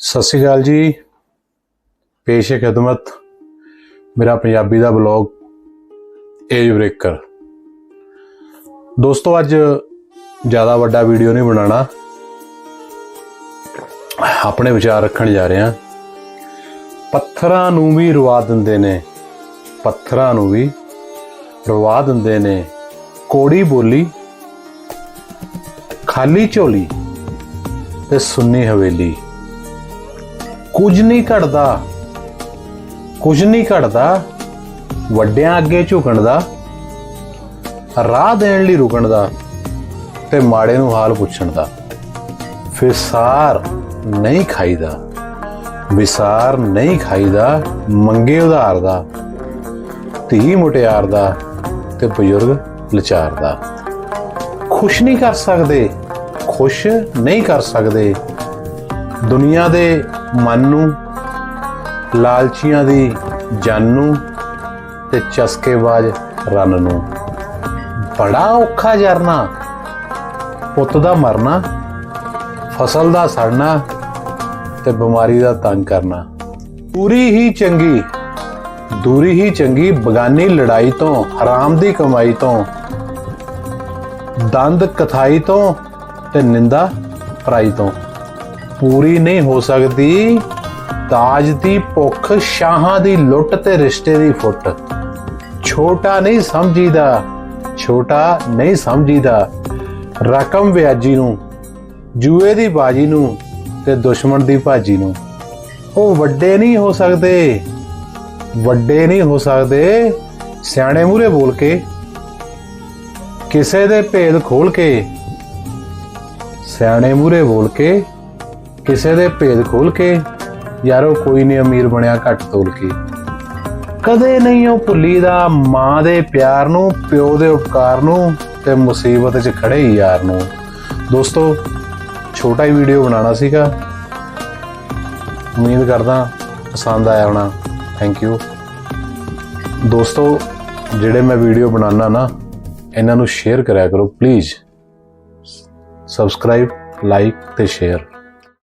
ਸਤਿ ਸ਼੍ਰੀ ਅਕਾਲ ਜੀ। ਪੇਸ਼ ਖਿਦਮਤ। ਮੇਰਾ ਪੰਜਾਬੀ ਦਾ ਬਲੌਗ ਏਜ ਬ੍ਰੇਕਰ ਦੋਸਤੋ, ਅੱਜ ਜ਼ਿਆਦਾ ਵੱਡਾ ਵੀਡੀਓ ਨਹੀਂ ਬਣਾਉਣਾ। ਆਪਣੇ ਵਿਚਾਰ ਰੱਖਣ ਜਾ ਰਹੇ ਹਾਂ। ਪੱਥਰਾਂ ਨੂੰ ਵੀ ਰਵਾ ਦਿੰਦੇ ਨੇ। ਪੱਥਰਾਂ ਨੂੰ ਵੀ ਰਵਾ ਦਿੰਦੇ ਨੇ। ਕੋੜੀ ਬੋਲੀ, ਖਾਲੀ ਝੋਲੀ ਤੇ ਸੁੰਨੀ ਹਵੇਲੀ। ਕੁਝ ਨਹੀਂ ਘਟਦਾ। ਕੁਝ ਨਹੀਂ ਘਟਦਾ। ਵੱਡਿਆਂ ਅੱਗੇ ਝੁਕਣ ਦਾ। ਰਾਹ ਦੇਣ ਲਈ ਰੁਕਣ ਦਾ। ਤੇ ਮਾੜੇ ਨੂੰ ਹਾਲ ਪੁੱਛਣ ਦਾ। ਫਿਸਾਰ ਨਹੀਂ ਖਾਈਦਾ। ਵਿਸਾਰ ਨਹੀਂ ਖਾਈਦਾ। ਮੰਗੇ ਉਧਾਰ ਦਾ। ਧੀ ਮੁਟਿਆਰ ਦਾ ਤੇ ਬਜ਼ੁਰਗ ਲਚਾਰ ਦਾ। ਖੁਸ਼ ਨਹੀਂ ਕਰ ਸਕਦੇ। ਖੁਸ਼ ਨਹੀਂ ਕਰ ਸਕਦੇ। ਦੁਨੀਆ ਦੇ ਮਨ ਨੂੰ, ਲਾਲਚੀਆਂ ਦੀ ਜਾਨ ਨੂੰ ਤੇ ਚਸਕੇਬਾਜ਼ ਰਨ ਨੂੰ। ਬੜਾ ਔਖਾ ਜਰਨਾ। ਪੁੱਤ ਦਾ ਮਰਨਾ, ਫਸਲ ਦਾ ਸੜਨਾ ਤੇ ਬਿਮਾਰੀ ਦਾ ਤੰਗ ਕਰਨਾ। ਪੂਰੀ ਹੀ ਚੰਗੀ, ਦੂਰੀ ਹੀ ਚੰਗੀ ਬਗਾਨੀ ਲੜਾਈ ਤੋਂ ਹਰਾਮ ਦੀ ਕਮਾਈ ਤੋਂ, ਦੰਦ ਕਥਾਈ ਤੋਂ ਤੇ ਨਿੰਦਾ ਪਰਾਈ ਤੋਂ। ਪੂਰੀ ਨਹੀਂ ਹੋ ਸਕਦੀ। ਤਾਜ ਦੀ ਭੁੱਖ ਸ਼ਾਹਾਂ ਦੀ ਲੁੱਟ ਤੇ ਰਿਸ਼ਤੇ ਦੀ ਫੁੱਟ। ਛੋਟਾ ਨਹੀਂ ਸਮਝੀਦਾ, ਛੋਟਾ ਨਹੀਂ ਸਮਝੀਦਾ। ਰਕਮ ਵਿਆਜੀ ਨੂੰ, ਜੂਏ ਦੀ ਬਾਜੀ ਨੂੰ ਤੇ ਦੁਸ਼ਮਣ ਦੀ ਭਾਜੀ ਨੂੰ। ਉਹ ਵੱਡੇ ਨਹੀਂ ਹੋ ਸਕਦੇ, ਵੱਡੇ ਨਹੀਂ ਹੋ ਸਕਦੇ, ਸਿਆਣੇ ਮੂਰੇ ਬੋਲ ਕੇ, ਕਿਸੇ ਦੇ ਭੇਦ ਖੋਲ ਕੇ, ਸਿਆਣੇ ਮੂਰੇ ਬੋਲ ਕੇ ਕਿਸੇ ਦੇ ਭੇਦ ਖੋਲ ਕੇ, ਯਾਰੋ ਕੋਈ ਨਹੀਂ ਅਮੀਰ ਬਣਿਆ ਘੱਟ ਤੋਲ ਕੇ। ਕਦੇ ਨਹੀਂ ਉਹ ਭੁੱਲੀ ਦਾ ਮਾਂ ਦੇ ਪਿਆਰ ਨੂੰ, ਪਿਓ ਦੇ ਉਪਕਾਰ ਨੂੰ ਤੇ ਮੁਸੀਬਤ 'ਚ ਖੜੇ ਯਾਰ ਨੂੰ। ਦੋਸਤੋ, ਛੋਟਾ ਹੀ ਵੀਡੀਓ ਬਣਾਉਣਾ ਸੀਗਾ। ਉਮੀਦ ਕਰਦਾ ਪਸੰਦ ਆਇਆ ਹੋਣਾ। ਥੈਂਕ ਯੂ ਦੋਸਤੋ, ਜਿਹੜੇ ਮੈਂ ਵੀਡੀਓ ਬਣਾਉਣਾ ਨਾ, ਇਹਨਾਂ ਨੂੰ ਸ਼ੇਅਰ ਕਰਿਆ ਕਰੋ ਪਲੀਜ਼ ਸਬਸਕ੍ਰਾਈਬ ਲਾਈਕ ਤੇ ਸ਼ੇਅਰ